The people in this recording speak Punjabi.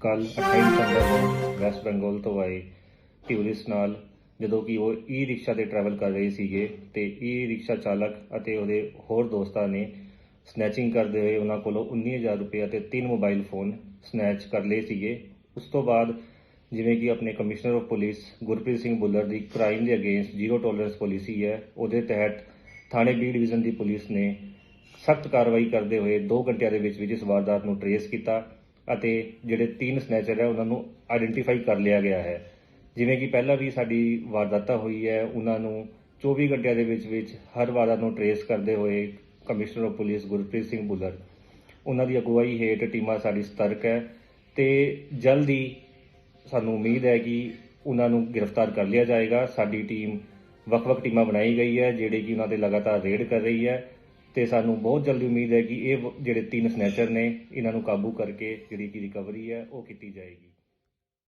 ਕੱਲ 28 ਦਸੰਬਰ ਨੂੰ ਵੈਸਟ ਬੰਗਾਲ ਤੋਂ ਆਏ ਟੂਰਿਸਟ ਨਾਲ, ਜਦੋਂ ਕਿ ਉਹ ਈ ਰਿਕਸ਼ਾ ਤੇ ਟਰੈਵਲ ਕਰ ਰਹੇ ਸੀਗੇ ਤੇ ਈ ਰਿਕਸ਼ਾ ਚਾਲਕ ਅਤੇ ਉਹਦੇ ਹੋਰ ਦੋਸਤਾਂ ਨੇ ਸਨੈਚਿੰਗ ਕਰਦੇ ਹੋਏ ਉਹਨਾਂ ਕੋਲੋਂ 19000 ਰੁਪਏ ਅਤੇ ਤਿੰਨ ਮੋਬਾਈਲ ਫੋਨ ਸਨੈਚ ਕਰ ਲਏ ਸੀਗੇ। ਉਸ ਤੋਂ ਬਾਅਦ ਜਿਵੇਂ ਕਿ ਆਪਣੇ commissioner of police Gurpreet Singh Bullar the crime ਦੇ ਅਗੇਂਸਟ ਜ਼ੀਰੋ ਟੋਲਰੈਂਸ ਪਾਲਿਸੀ ਹੈ, ਉਹਦੇ ਤਹਿਤ ਥਾਣੇ ਬੀ ਡਿਵੀਜ਼ਨ ਦੀ ਪੁਲਿਸ ਨੇ ਸਖਤ ਕਾਰਵਾਈ ਕਰਦੇ ਹੋਏ 2 ਘੰਟਿਆਂ ਦੇ ਵਿੱਚ ਵਿੱਚ ਇਸ ਵਾਰਦਾਤ ਨੂੰ ਟਰੇਸ ਕੀਤਾ। ਅਤੇ ਜਿਹੜੇ ਤਿੰਨ ਸਨੈਚਰ ਹੈ ਉਹਨਾਂ ਨੂੰ ਆਇਡੈਂਟੀਫਾਈ ਕਰ ਲਿਆ ਗਿਆ ਹੈ। ਜਿਵੇਂ ਕਿ ਪਹਿਲਾਂ ਵੀ ਸਾਡੀ ਵਾਰਦਾਤਾ ਹੋਈ ਹੈ, ਉਹਨਾਂ ਨੂੰ 24 ਘੰਟਿਆਂ ਦੇ ਵਿੱਚ ਵਿੱਚ ਹਰ ਵਾਰਦਾਤ ਨੂੰ ਟਰੇਸ ਕਰਦੇ ਹੋਏ commissioner of police Gurpreet Singh Bullar ਉਹਨਾਂ ਦੀ ਅਗਵਾਈ ਹੇਠ ਟੀਮਾਂ ਸਾਡੀ ਸਤਰਕ ਹੈ ਤੇ ਜਲਦੀ ਸਾਨੂੰ ਉਮੀਦ ਹੈ ਕਿ ਉਹਨਾਂ ਨੂੰ ਗ੍ਰਿਫਤਾਰ ਕਰ ਲਿਆ ਜਾਏਗਾ। ਸਾਡੀ ਟੀਮ ਵੱਖ-ਵੱਖ ਟੀਮਾਂ ਬਣਾਈ ਗਈ ਹੈ, ਜਿਹੜੇ ਕਿ ਉਹਨਾਂ ਤੇ ਲਗਾਤਾਰ ਰੇਡ ਕਰ ਰਹੀ ਹੈ। ਤੇ ਸਾਨੂੰ ਬਹੁਤ ਜਲਦੀ ਉਮੀਦ ਹੈ ਕਿ ਇਹ ਜਿਹੜੇ ਤਿੰਨ ਸਨੈਚਰ ਨੇ, ਇਹਨਾਂ ਨੂੰ ਕਾਬੂ ਕਰਕੇ ਜਿਹੜੀ ਕਿ ਰਿਕਵਰੀ ਹੈ, ਉਹ ਕੀਤੀ ਜਾਏਗੀ।